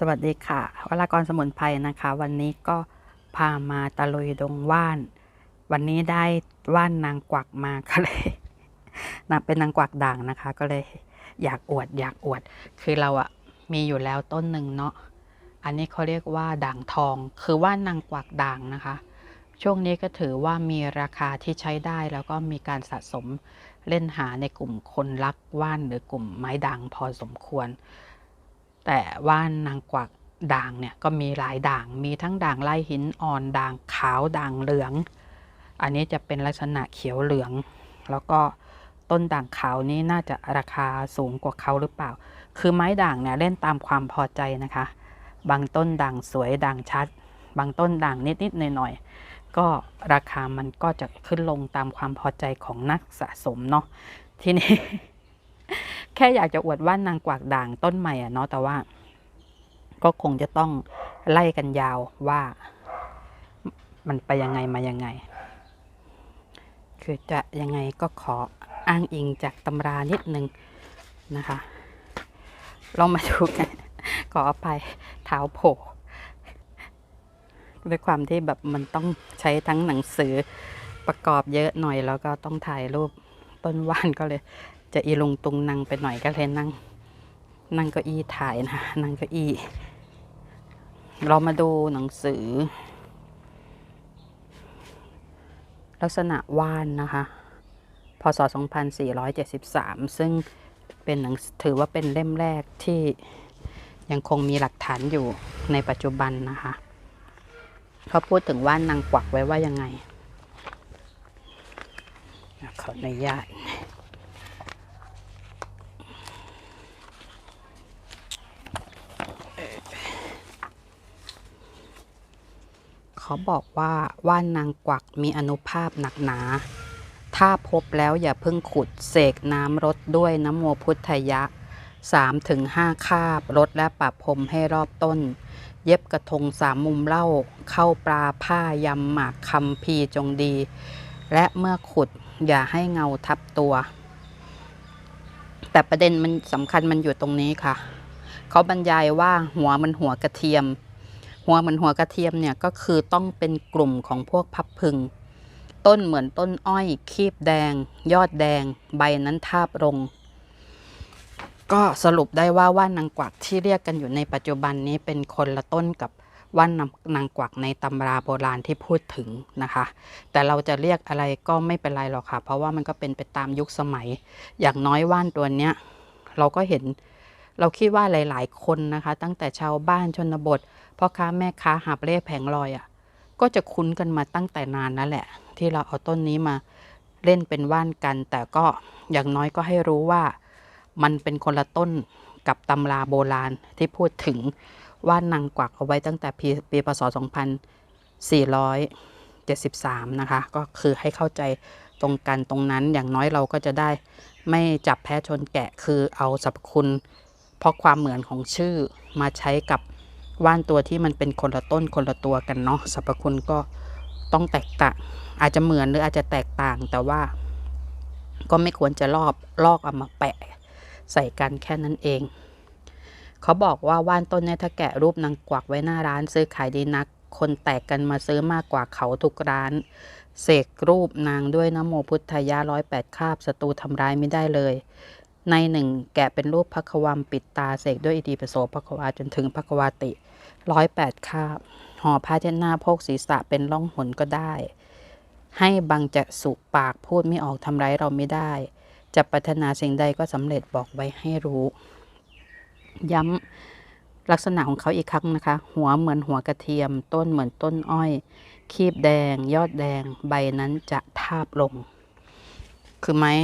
สวัสดีค่ะวรากรสมุนไพรนะคะ วันนี้ก็พามาตะลุยดงว่าน วันนี้ได้ว่านนางกวักมาก็เลยนะเป็นนางกวักด่างนะคะ ก็เลยอยากอวด อยากอวด คือเราอะมีอยู่แล้วต้นหนึ่งเนาะอันนี้เขาเรียกว่าด่างทอง คือว่านนางกวักด่างนะคะ ช่วงนี้ก็ถือว่ามีราคาที่ใช้ได้แล้วก็มีการสะสมเล่นหาในกลุ่มคนรักว่านหรือกลุ่มไม้ด่างพอสมควร แต่ว่านนางกวักด่างเนี่ยก็มีหลายด่าง มีทั้งด่างไล่หินอ่อนด่างขาวด่างเหลือง อันนี้จะเป็นลักษณะเขียวเหลือง แล้วก็ต้นด่างขาวนี้น่าจะราคาสูงกว่าเขาหรือเปล่า คือไม้ด่างเนี่ยเล่นตามความพอใจนะคะ บางต้นด่างสวยด่างชัด บางต้นด่างนิดๆหน่อยๆก็ราคามันก็จะขึ้นลงตามความพอใจของนักสะสมเนาะทีนี้ แค่อยากจะอวดว่านางกวักด่างต้นใหม่อะเนาะแต่ว่า ก็คงจะต้องไล่กันยาวว่า มันไปยังไงมายังไง คือจะยังไงก็ขออ้างอิงจากตำรานิดนึงนะคะ ลองมาดูกันขออภัยเท้าโผล่ด้วยความที่แบบมันต้องใช้ทั้งหนังสือประกอบเยอะหน่อยแล้วก็ต้องถ่ายรูปต้นว่านก็เลย จะอีลงตุงนั่งไปหน่อยก็เลยนั่ง นั่งเก้าอี้ถ่ายนะนั่งเก้าอี้ เรามาดูหนังสือ ลักษณะว่านนะคะพศ 2473 ซึ่งเป็นหนังถือว่าเป็นเล่มแรกที่ยังคงมีหลักฐานอยู่ในปัจจุบันนะคะ เขาพูดถึงว่านนางกวักไว้ว่ายังไง ขออนุญาต เขาบอกว่าว่านนางกวักมีอนุภาพหนักหนา ถ้าพบแล้วอย่าเพิ่งขุดเสกน้ำรดด้วยน้ำโมพุทธยะ3ถึงคาบรดและปะพรมให้รอบต้น เย็บกระทงสามมุมเล่า เข้าปลาผ้ายำหมากคำพีจงดี และเมื่อขุดอย่าให้เงาทับตัว แต่ประเด็นมันสำคัญมันอยู่ตรงนี้ค่ะ เขาบรรยายว่าหัวมันหัวกระเทียม หัวเหมือนหัวกระเทียมเนี่ยก็คือต้องเป็นกลุ่มของพวกพับพึง ต้นเหมือนต้นอ้อย คีบแดง ยอดแดง ใบนั้นทาบลง ก็สรุปได้ว่าว่านนางกวักที่เรียกกันอยู่ในปัจจุบันนี้เป็นคนละต้นกับว่านนางกวักในตำราโบราณที่พูดถึงนะคะ แต่เราจะเรียกอะไรก็ไม่เป็นไรหรอกค่ะ เพราะว่ามันก็เป็นไปตามยุคสมัย อย่างน้อยว่านตัวเนี้ยเราก็เห็นเราคิดว่าหลาย ๆ คนนะคะ ตั้งแต่ชาวบ้านชนบท พ่อค้าแม่ค้าหาบเล่แผงลอยอะ่ะ ก็จะคุ้นกันมาตั้งแต่นานนั่นแหละ ที่เราเอาต้นนี้มาเล่นเป็นว่านกัน แต่ก็อย่างน้อยก็ให้รู้ว่า มันเป็นคนละต้นกับตำราโบราณที่พูดถึงว่านนางกวักเอาไว้ตั้งแต่ปีปีพศ 2473 นะคะ ก็คือให้เข้าใจตรงกันตรงนั้นอย่างน้อยเราก็จะได้ไม่จับแพ้ชนแกะคือเอาสรรพคุณ เพราะความเหมือนของชื่อมาใช้กับ ว่านตัวที่มันเป็นคนละต้นคนละตัวกันเนาะสรรพคุณก็ต้องแตกต่าง อาจจะเหมือนหรืออาจจะแตกต่างแต่ว่า ก็ไม่ควรจะลอบลอกเอามาแปะ ใส่กันแค่นั้นเอง เขาบอกว่าว่านต้นเนี้ถ้าแกะรูปนางกวักไว้หน้าร้าน ซื้อขายดีนัก คนแตกกันมาซื้อมากกว่าเขาทุกร้านเสกรูปนางด้วยน้ำโมพุทธายะร้อยแปดคาบศัตรูทำร้ายไม่ได้เลย ในหนึ่งแกะเป็นรูปพระความปิดตาเสกด้วยอิติปิโสพระควาจนถึงพระควาติร้อยแปดคาบห่อผ้าเช็ดหน้าโพกศีรษะเป็นล่องหนก็ได้ ให้บังจะสุปากพูดไม่ออกทำร้ายเราไม่ได้ จะปรารถนาสิ่งใดก็สำเร็จบอกไว้ให้รู้ ย้ำลักษณะของเขาอีกครั้งนะคะ หัวเหมือนหัวกระเทียม ต้นเหมือนต้นอ้อย คีบแดง ยอดแดง ใบนั้นจะทาบลง คือไม้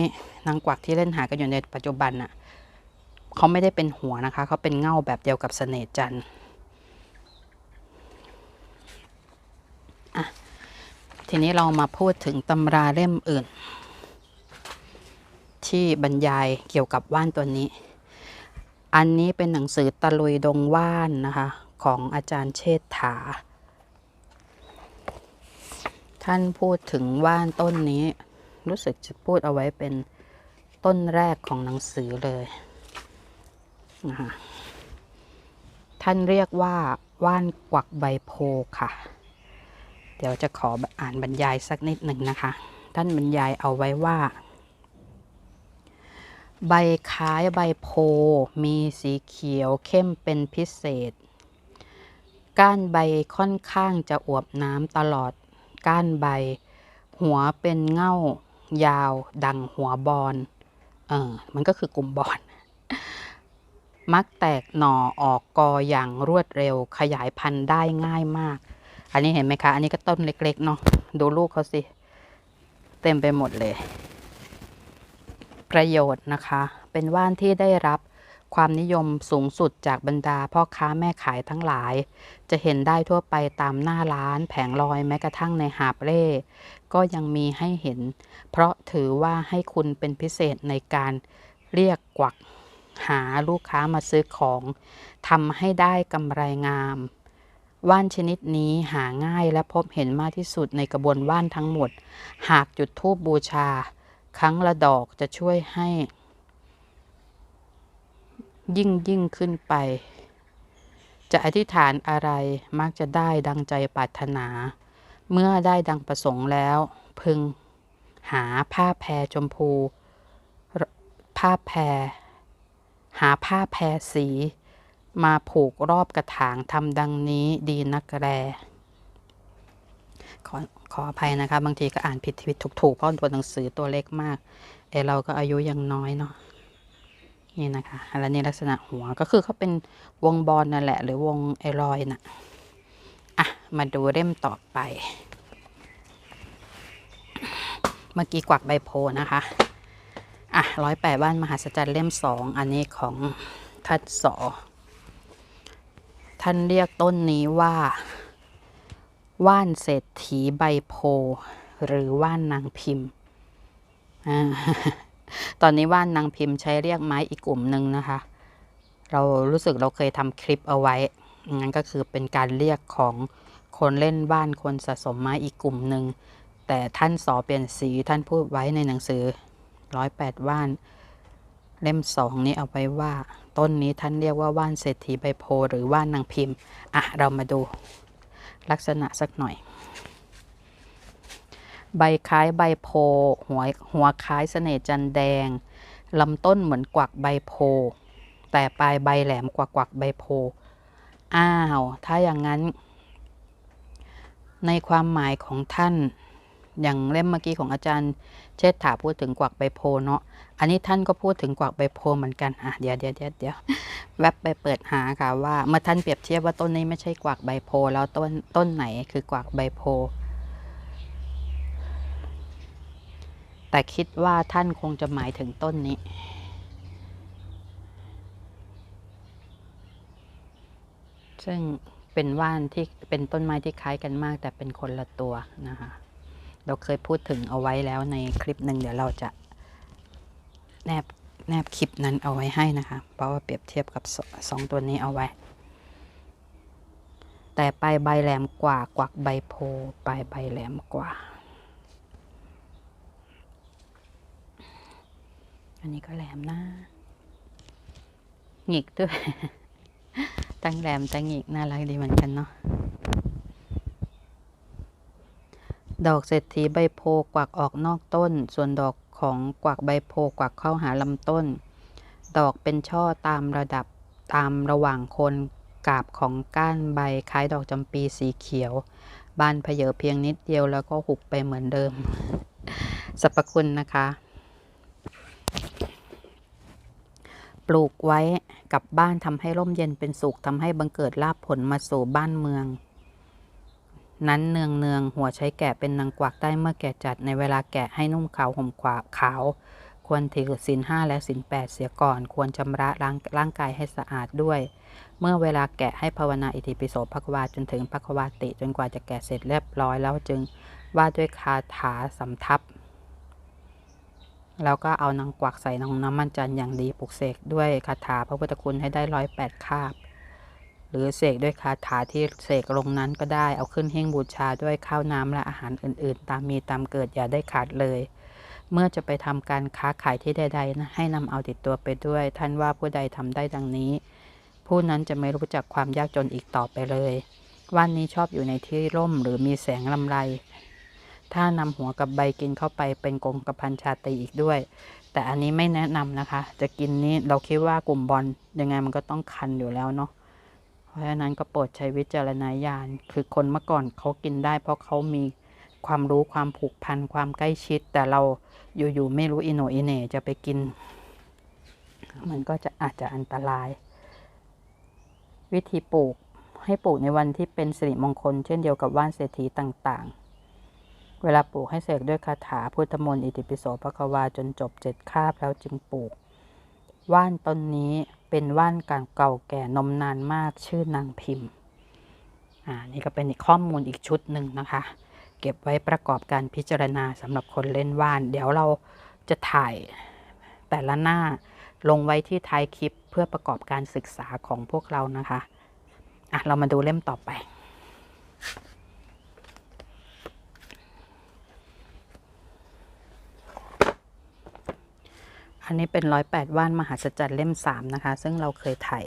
นางกวักที่เล่นหากันอยู่ในปัจจุบันน่ะเขาไม่ได้เป็นหัวนะคะ เขาเป็นเง่าแบบเดียวกับเสน่จันอะทีนี้เรามาพูดถึงตำราเล่มอื่น ที่บรรยายเกี่ยวกับว่านตัวนี้ อันนี้เป็นหนังสือตะลุยดงว่านนะคะ ของอาจารย์เชษฐา ท่านพูดถึงว่านต้นนี้ รู้สึกจะพูดเอาไว้เป็น ต้นแรกของหนังสือเลยนะคะท่านเรียกว่าว่านกวักใบโพค่ะ เดี๋ยวจะขออ่านบรรยายสักนิดหนึ่งนะคะ ท่านบรรยายเอาไว้ว่า ใบคล้ายใบโพมีสีเขียวเข้มเป็นพิเศษ ก้านใบค่อนข้างจะอวบน้ำตลอด ก้านใบ หัวเป็นเง่ายาวดังหัวบอล ออมันก็คือกลุ่มบอลมักแตกหน่อออกกออย่างรวดเร็วขยายพันธุ์ได้ง่ายมาก อันนี้เห็นไหมคะ อันนี้ก็ต้นเล็กๆเนาะดูลูกเขาสิ เต็มไปหมดเลย ประโยชน์นะคะ เป็นว่านที่ได้รับ ความนิยมสูงสุดจากบรรดาพ่อค้าแม่ขายทั้งหลาย จะเห็นได้ทั่วไปตามหน้าร้านแผงลอยแม้กระทั่งในหาบเร่ก็ยังมีให้เห็น เพราะถือว่าให้คุณเป็นพิเศษในการเรียกกวักหาลูกค้ามาซื้อของทำให้ได้กำไรงาม ว่านชนิดนี้หาง่ายและพบเห็นมากที่สุดในกระบวนว่านทั้งหมด หากจุดธูปบูชา ครั้งละดอกจะช่วยให้ ยิ่งยิ่งขึ้นไป จะอธิษฐานอะไรมักจะได้ดังใจปรารถนา เมื่อได้ดังประสงค์แล้ว พึงหาผ้าแพรชมพู ผ้าแพร หาผ้าแพรสี มาผูกรอบกระถางทำดังนี้ดีนักแรขอขออภัยนะคะ บางทีก็อ่านผิดผิดถูกถูกๆเพราะตัวหนังสือตัวเล็กมาก เอเราก็อายุยังน้อยเนาะ นี่นะคะแล้วนี่ลักษณะหัวก็คือเขาเป็นวงบอลนั่นแหละ หรือวงไอรอยน่ะอะ มาดูเล่มต่อไป เมื่อกี้กวักใบโพนะคะ อะร้อยแปดบ้านมหาสจรรย์เล่มสองอันนี้ของทัดสอท่านเรียกต้นนี้ว่า ว่านเศรษฐีใบโพ หรือว่านนางพิมพ์อ่า ตอนนี้ว่านนางพิมพ์ใช้เรียกไม้อีกกลุ่มหนึ่งนะคะ เรารู้สึกเราเคยทำคลิปเอาไว้งั้นก็คือเป็นการเรียกของคนเล่นบ้านคนสะสมไม้อีกกลุ่มหนึ่งแต่ท่านสอเปลี่ยนสีท่านพูดไว้ในหนังสือร้อยแปดว่าน เล่มสองนี้เอาไว้ว่า ต้นนี้ท่านเรียกว่าว่านเศรษฐีใบโพหรือว่านนางพิมพ์ อะ เรามาดูลักษณะสักหน่อย ใบคล้ายใบโพหัวหัวคล้ายเสน่จันแดงลำต้นเหมือนกวักใบโพ แต่ปลายใบแหลมกว่ากวักใบโพ อ้าว ถ้าอย่างนั้น ในความหมายของท่าน อย่างเล่มเมื่อกี้ของอาจารย์ เชษฐาพูดถึงกวักใบโพเนาะ อันนี้ท่านก็พูดถึงกวักใบโพเหมือนกัน อะ เดี๋ยวเดี๋ยวเดี๋ยวเดี๋ยวแวบไปเปิดหาค่ะว่า เมื่อท่านเปรียบเทียบว่าต้นนี้ไม่ใช่กวักใบโพ แล้วต้นต้นไหนคือกวักใบโพ แต่คิดว่าท่านคงจะหมายถึงต้นนี้ ซึ่งเป็นว่านที่เป็นต้นไม้ที่คล้ายกันมาก แต่เป็นคนละตัวนะคะ เราเคยพูดถึงเอาไว้แล้วในคลิปหนึ่งเดี๋ยวเราจะแนบแนบคลิปนั้นเอาไว้ให้นะคะ เพราะว่าเปรียบเทียบกับสสองตัวนี้เอาไว้ แต่ปลายใบแหลมกว่ากวักใบโพปลายใบแหลมกว่า อันนี้ก็แหลมนะหงิกด้วยตั้งแหลมตั้งหงิกน่ารักดีเหมือนกันเนาะดอกเศรษฐีใบโพกวักออกนอกต้น ส่วนดอกของกวักใบโพกวักเข้าหาลำต้น ดอกเป็นช่อตามระดับตามระหว่างโคนกาบของก้านใบคล้ายดอกจำปีสีเขียว บานเพเยอเพียงนิดเดียวแล้วก็หุบไปเหมือนเดิมสรรพคุณนะคะ ป ลูกไว้กับบ้านทำให้ร่มเย็นเป็นสุขทำให้บังเกิดลาภผลมาสู่บ้านเมือง นั้นเนืองเนืองหัวใช้แกะเป็นนางกวักได้เมื่อแกะจัดในเวลาแกะให้นุ่มขาวห่มขวาขาว ควรถือศีลห้าและศีลแปดเสียก่อน ควรชำระร่างร่างกายให้สะอาดด้วย เมื่อเวลาแกะให้ภาวนาอิติปิโสภควาจนถึงภควาติจนกว่าจะแกะเสร็จเรียบร้อยแล้วจึงว่าด้วยคาถาสำทับ แล้วก็เอานางกวักใส่นองน้ำมันจันทร์อย่างดีปลุกเสกด้วยคาถาพระพุทธคุณให้ได้ร้อยแปดคาบ หรือเสกด้วยคาถาที่เสกลงนั้นก็ได้เอาขึ้นหิ้งบูชาด้วยข้าวน้ำและอาหารอื่น ๆ ตามมีตามเกิดอย่าได้ขาดเลย เมื่อจะไปทำการค้าขายที่ใดๆนะให้นำเอาติดตัวไปด้วย ท่านว่าผู้ใดทำได้ดังนี้ ผู้นั้นจะไม่รู้จักความยากจนอีกต่อไปเลยว่านนี้ชอบอยู่ในที่ร่มหรือมีแสงลำไร ถ้านำหัวกับใบกินเข้าไปเป็นกงกับพันชาตีอีกด้วย แต่อันนี้ไม่แนะนำนะคะ จะกินนี้เราคิดว่ากลุ่มบอลยังไงมันก็ต้องคันอยู่แล้วเนาะเพราะฉะนั้นก็โปรดใช้วิจารณญาณคือคนเมื่อก่อนเขากินได้ เพราะเขามีความรู้ความผูกพันความใกล้ชิด แต่เราอยู่ๆไม่รู้อิโนอิเน่จะไปกิน มันก็จะอาจจะอันตราย วิธีปลูกให้ปลูกในวันที่เป็นสิริมงคล เช่นเดียวกับว่านเศรษฐีต่างๆ เวลาปลูกให้เสกด้วยคาถาพุทธมนต์อิติปิโสพระควาจนจบเจ็ดคาบแล้วจึงปลูก ว่านต้นนี้เป็นว่านการเก่าแก่นมนานมากชื่อนางพิมพ์ อ่า นี่ก็เป็นข้อมูลอีกชุดหนึ่งนะคะ เก็บไว้ประกอบการพิจารณาสำหรับคนเล่นว่าน เดี๋ยวเราจะถ่ายแต่ละหน้าลงไว้ที่ท้ายคลิปเพื่อประกอบการศึกษาของพวกเรานะคะ อะ เรามาดูเล่มต่อไป อันนี้เป็นร้อยแปดว่านมหัศจรรย์เล่มสามนะคะ ซึ่งเราเคยถ่าย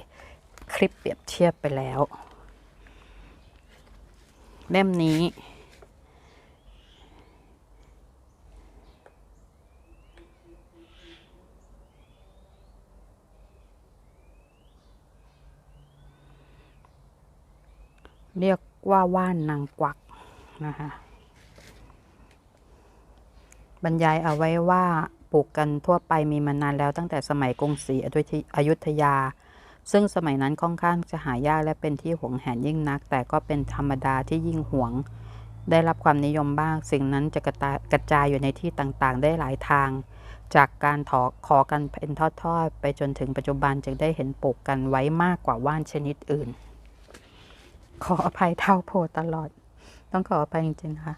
คลิปเปรียบเทียบไปแล้ว เล่มนี้ เรียกว่าว่านนางกวักนะคะบรรยายเอาไว้ว่า ลูกกันทั่วไปมีมานานแล้วตั้งแต่สมัยกรุงศรีอยุธยา ซึ่งสมัยนั้นค่อนข้างจะหายากและเป็นที่หวงแหนยิ่งนัก แต่ก็เป็นธรรมดาที่ยิ่งหวง ได้รับความนิยมบ้าง สิ่งนั้นจะกระกระจายอยู่ในที่ต่างๆ ได้หลายทาง จากการถอขอกันเป็นทอดๆ ไปจนถึงปัจจุบันจึงได้เห็นปลูกกันไว้มากกว่าว่านชนิดอื่น ขออภัยเท่าโพตลอด ต้องขออภัยจริงๆค่ะ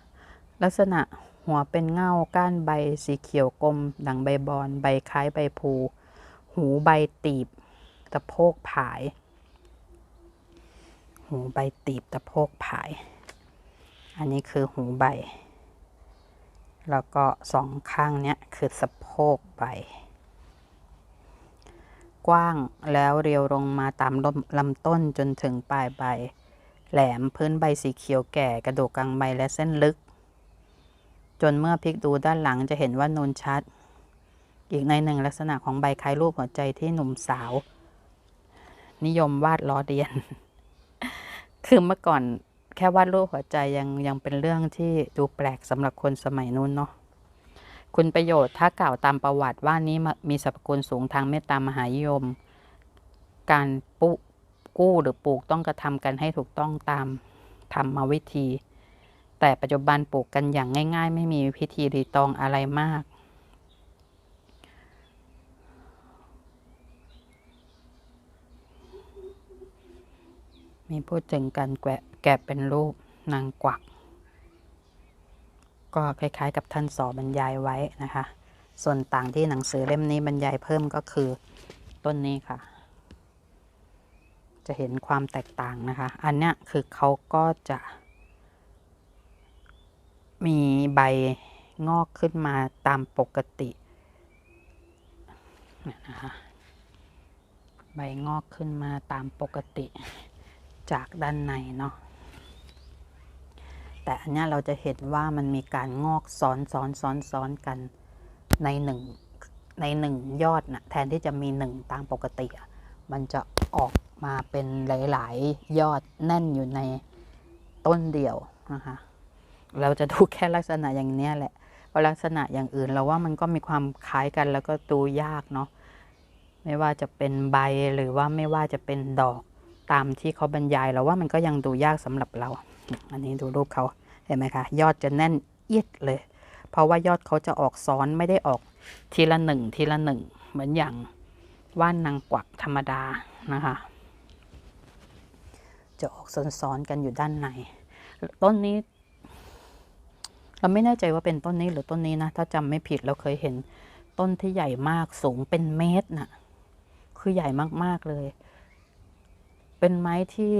ลักษณะ หัวเป็นเง่าก้านใบสีเขียวกลมดังใบบอน ใบคล้ายใบพลูหูใบตีบตะโพกผาย หูใบตีบตะโพกผาย อันนี้คือหูใบ แล้วก็สองข้างเนี้ยคือสะโพกใบ กว้างแล้วเรียวลงมาตามลำต้นจนถึงปลายใบ แหลมพื้นใบสีเขียวแก่กระดูกกลางใบและเส้นลึก จนเมื่อพลิกดูด้านหลังจะเห็นว่านูนชัด อีกในหนึ่งลักษณะของใบคล้ายรูปหัวใจที่หนุ่มสาว นิยมวาดล้อเลียน คือเมื่อก่อนแค่วาดรูปหัวใจยังยังเป็นเรื่องที่ดูแปลกสำหรับคนสมัยนู้นเนาะคุณประโยชน์ถ้ากล่าวตามประวัติว่านี้มีสรรพคุณสูงทางเมตตามหานิยม การปุกู้หรือปลูกต้องกระทำกันให้ถูกต้องตามธรรมวิธี แต่ปัจจุบันปลูกกันอย่างง่ายๆ ไม่มีพิธีรีตองอะไรมาก มีพูดถึงการแกะแกะเป็นรูปนางกวัก ก็คล้ายๆกับท่านสอบรรยายไว้นะคะ ส่วนต่างที่หนังสือเล่มนี้บรรยายเพิ่มก็คือต้นนี้ค่ะ จะเห็นความแตกต่างนะคะ อันเนี้ยคือเขาก็จะ มีใบงอกขึ้นมาตามปกตินะคะใบงอกขึ้นมาตามปกติจากด้านในเนาะแต่อันนี้เราจะเห็นว่ามันมีการงอกซ้อนซ้อนซ้อนซ้อนกันในหนึ่งในหนึ่งยอดนะแทนที่จะมีหนึ่งตามปกติมันจะออกมาเป็นหลาย ๆ ยอดแน่นอยู่ในต้นเดียวนะคะ เราจะดูแค่ลักษณะอย่างนี้แหละเพราะลักษณะอย่างอื่นเราว่ามันก็มีความคล้ายกันแล้วก็ดูยากเนาะไม่ว่าจะเป็นใบหรือว่าไม่ว่าจะเป็นดอกตามที่เขาบรรยายเราว่ามันก็ยังดูยากสำหรับเรา อันนี้ดูรูปเขาเห็นไหมคะ ยอดจะแน่นเอียดเลย เพราะว่ายอดเขาจะออกซ้อนไม่ได้ออกทีละหนึ่งทีละหนึ่งเหมือนอย่างว่านนางกวักธรรมดานะคะ จะออกซ้อนๆกันอยู่ด้านใน ต้นนี้ เราไม่แน่ใจว่าเป็นต้นนี้หรือต้นนี้นะ ถ้าจำไม่ผิดเราเคยเห็นต้นที่ใหญ่มากสูงเป็นเมตรน่ะ คือใหญ่มากๆเลย เป็นไม้ที่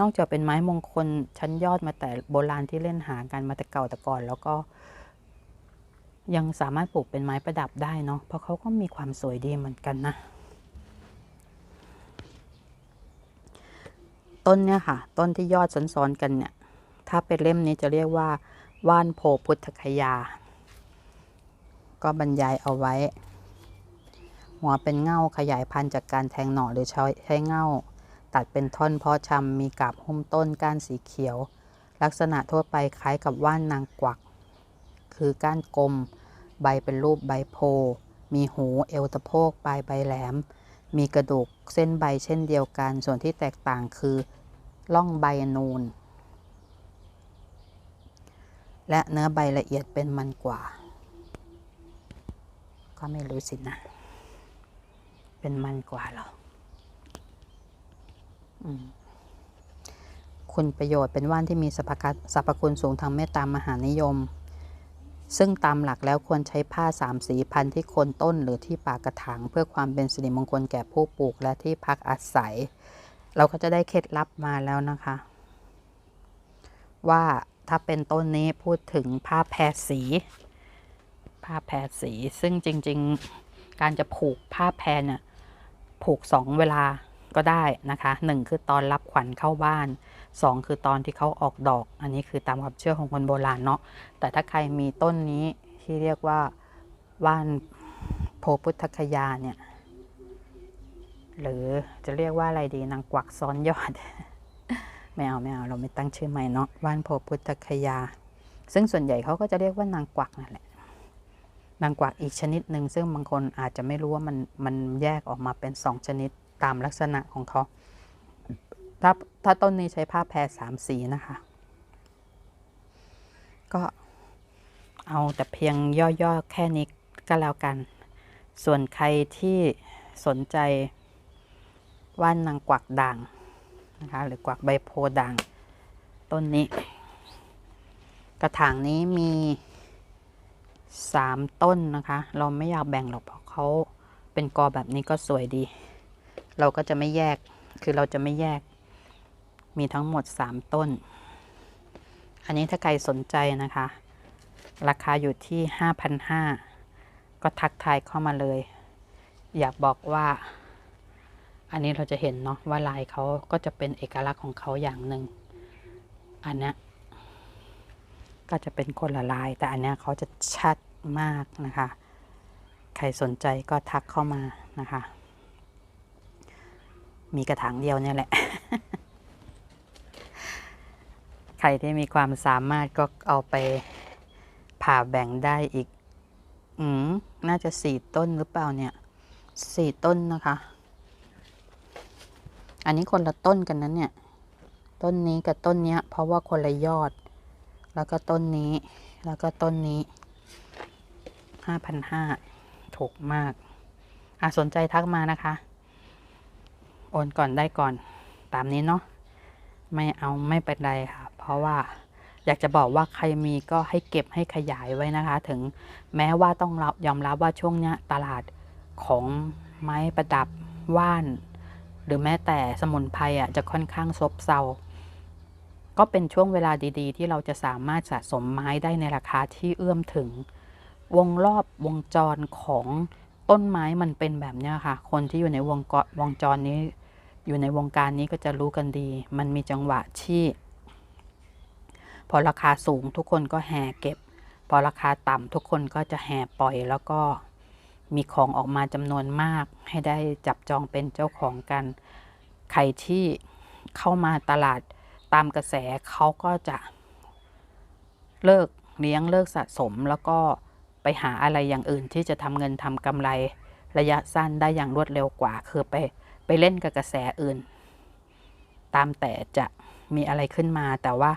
นอกจากเป็นไม้มงคลชั้นยอดมาแต่โบราณที่เล่นหากันมาแต่เก่าแต่ก่อน แล้วก็ยังสามารถปลูกเป็นไม้ประดับได้เนาะเพราะเขาก็มีความสวยดีเหมือนกันนะ ต้นเนี่ยค่ะ ต้นที่ยอดซ้อนๆกันเนี่ย ถ้าเป็นเล่มนี้จะเรียกว่า ว่านโพพุทธคยา ก็บรรยายเอาไว้ หัวเป็นเง่าขยายพันธุ์จากการแทงหน่อหรือใช้ใช้เง่า ตัดเป็นท่อนเพาะชำมีกาบหุ้มต้นก้านสีเขียว ลักษณะทั่วไปคล้ายกับว่านนางกวัก คือก้านกลม ใบเป็นรูปใบโพ มีหูเอวตะโพกปลายใบแหลม มีกระดูกเส้นใบเช่นเดียวกัน ส่วนที่แตกต่างคือล่องใบนูน และเนื้อใบละเอียดเป็นมันกว่า ก็ไม่รู้สินะ เป็นมันกว่าหรอคุณประโยชน์เป็นว่านที่มีสรรพสรรพคุณสูงทางเมตตามหานิยม ซึ่งตามหลักแล้วควรใช้ผ้าสามสีพันที่โคนต้นหรือที่ปากกระถางเพื่อความเป็นสิริมงคลแก่ผู้ปลูกและที่พักอาศัย เราก็จะได้เคล็ดลับมาแล้วนะคะ ว่า ถ้าเป็นต้นนี้พูดถึงผ้าแพรสี ผ้าแพรสี ซึ่งจริง ๆ การจะผูกผ้าแพรเนี่ยผูกสองเวลาก็ได้นะคะหนึ่งคือตอนรับขวัญเข้าบ้านสองคือตอนที่เขาออกดอก อันนี้คือตามความเชื่อของคนโบราณเนาะ แต่ถ้าใครมีต้นนี้ที่เรียกว่าว่านโพพุทธคยาเนี่ย หรือจะเรียกว่าอะไรดีนางกวักซ้อนยอด ไม่เอาไม่เอาเราไม่ตั้งชื่อใหม่เนาะว่านโพพุทธคยา ซึ่งส่วนใหญ่เขาก็จะเรียกว่านางกวักนั่นแหละนางกวักอีกชนิดหนึ่งซึ่งบางคนอาจจะไม่รู้ว่ามันมันแยกออกมาเป็นสองชนิดตามลักษณะของเขาถ้าถ้าต้นนี้ใช้ผ้าแพรสามสีนะคะ ก็เอาแต่เพียงย่อๆแค่นี้ก็แล้วกัน ส่วนใครที่สนใจว่านนางกวักด่าง นะคะหรือกวักใบโพด่างต้นนี้ กระถางนี้มีสามต้นนะคะ เราไม่อยากแบ่งหรอกเพราะเขาเป็นกอแบบนี้ก็สวยดี เราก็จะไม่แยกคือเราจะไม่แยก มีทั้งหมด3ต้น อันนี้ถ้าใครสนใจนะคะ ราคาอยู่ที่5,500ก็ทักทายเข้ามาเลย อยากบอกว่า อันนี้เราจะเห็นเนาะว่าลายเขาก็จะเป็นเอกลักษณ์ของเขาอย่างหนึ่งอันเนี้ยก็จะเป็นคนละลาย แต่อันเนี้ยเขาจะชัดมากนะคะ ใครสนใจก็ทักเข้ามานะคะ มีกระถางเดียวเนี่ยแหละ ใครที่มีความสามารถก็เอาไปผ่าแบ่งได้อีก อืมน่าจะสี่ต้นหรือเปล่าเนี่ยสี่ต้นนะคะ อันนี้คนละต้นกันนั้นเนี่ย ต้นนี้กับต้นเนี้ย เพราะว่าคนละยอด แล้วก็ต้นนี้ แล้วก็ต้นนี้ห้าพันห้าถูกมากอะสนใจทักมานะคะ โอนก่อนได้ก่อน ตามนี้เนาะ ไม่เอาไม่เป็นไรค่ะ เพราะว่าอยากจะบอกว่าใครมีก็ให้เก็บให้ขยายไว้นะคะ ถึงแม้ว่าต้องรับยอมรับว่าช่วงเนี้ยตลาดของไม้ประดับว่าน หรือแม้แต่สมุนไพรอะจะค่อนข้างซบเซา ก็เป็นช่วงเวลาดีๆ ที่เราจะสามารถสะสมไม้ได้ในราคาที่เอื้อมถึง วงรอบวงจรของต้นไม้มันเป็นแบบเนี้ยค่ะ คนที่อยู่ในวงกวงจรนี้ อยู่ในวงการนี้ก็จะรู้กันดี มันมีจังหวะที่ พอราคาสูงทุกคนก็แห่เก็บ พอราคาต่ำทุกคนก็จะแห่ปล่อยแล้วก็ มีของออกมาจำนวนมาก ให้ได้จับจองเป็นเจ้าของกัน ใครที่เข้ามาตลาดตามกระแสเขาก็จะเลิกเลี้ยงเลิกสะสม แล้วก็ไปหาอะไรอย่างอื่นที่จะทำเงินทำกำไรระยะสั้นได้อย่างรวดเร็วกว่า คือไปไปเล่นกับกระแสอื่น ตามแต่จะมีอะไรขึ้นมา แต่ว่า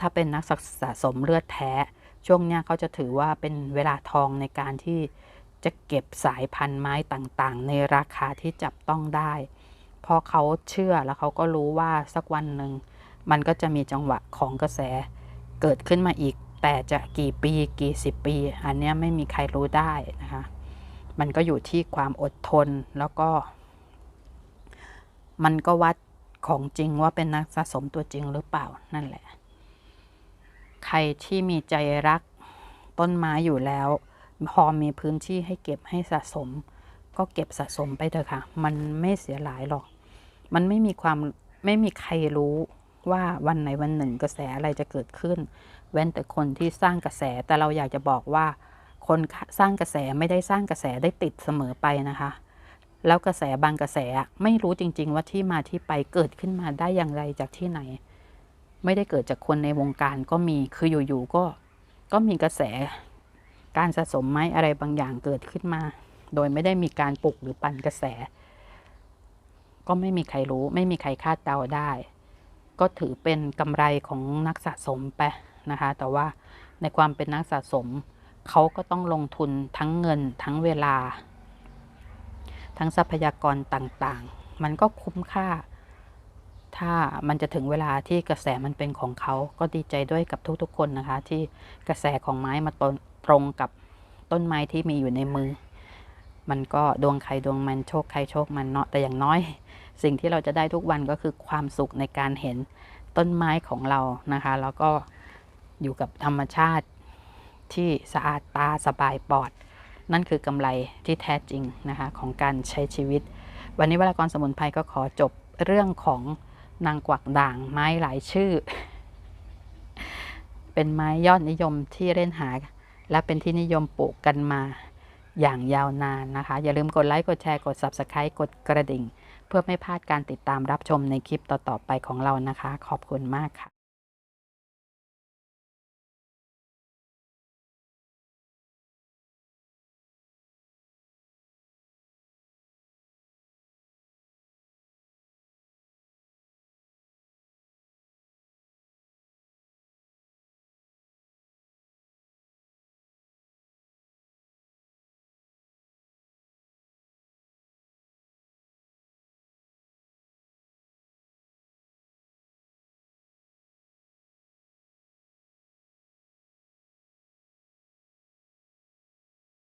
ถ้าเป็นนักสะสมเลือดแท้ ช่วงเนี้ยเขาจะถือว่าเป็นเวลาทองในการที่ จะเก็บสายพันธุ์ไม้ต่างๆ ในราคาที่จับต้องได้ เพราะเขาเชื่อแล้วเขาก็รู้ว่าสักวันหนึ่ง มันก็จะมีจังหวะของกระแสเกิดขึ้นมาอีก แต่จะกี่ปีกี่สิบปี อันนี้ไม่มีใครรู้ได้นะคะ มันก็อยู่ที่ความอดทนแล้วก็ มันก็วัดของจริงว่าเป็นนักสะสมตัวจริงหรือเปล่านั่นแหละ ใครที่มีใจรักต้นไม้อยู่แล้ว พอมีพื้นที่ให้เก็บให้สะสม ก็เก็บสะสมไปเถอะค่ะ มันไม่เสียหลายหรอก มันไม่มีความไม่มีใครรู้ว่าวันไหนวันหนึ่งกระแสอะไรจะเกิดขึ้น เว้นแต่คนที่สร้างกระแสแต่เราอยากจะบอกว่า คนสร้างกระแสไม่ได้สร้างกระแสได้ติดเสมอไปนะคะ แล้วกระแสบางกระแสไม่รู้จริง ๆ ว่าที่มาที่ไปเกิดขึ้นมาได้อย่างไรจากที่ไหน ไม่ได้เกิดจากคนในวงการก็มีคืออยู่ๆก็ก็มีกระแส การสะสมไม้อะไรบางอย่างเกิดขึ้นมา โดยไม่ได้มีการปลุกหรือปั่นกระแส ก็ไม่มีใครรู้ ไม่มีใครคาดเดาได้ ก็ถือเป็นกำไรของนักสะสมไปนะคะ แต่ว่าในความเป็นนักสะสม เขาก็ต้องลงทุนทั้งเงินทั้งเวลา ทั้งทรัพยากรต่างๆ มันก็คุ้มค่า ถ้ามันจะถึงเวลาที่กระแสมันเป็นของเขา ก็ดีใจด้วยกับทุกๆ คนนะคะ ที่กระแสของไม้มาตรง ตรงกับต้นไม้ที่มีอยู่ในมือ มันก็ดวงใครดวงมันโชคใครโชคมันเนาะแต่อย่างน้อย สิ่งที่เราจะได้ทุกวันก็คือความสุขในการเห็นต้นไม้ของเรานะคะ แล้วก็อยู่กับธรรมชาติที่สะอาดตาสบายปอด นั่นคือกำไรที่แท้จริงนะคะของการใช้ชีวิต วันนี้วรากรสมุนไพรก็ขอจบเรื่องของนางกวักด่างไม้หลายชื่อ เป็นไม้ยอดนิยมที่เล่นหา และเป็นที่นิยมปลูกกันมาอย่างยาวนานนะคะ อย่าลืมกดไลค์กดแชร์กด Subscribe กดกระดิ่ง เพื่อไม่พลาดการติดตามรับชมในคลิปต่อๆไปของเรานะคะ ขอบคุณมากค่ะ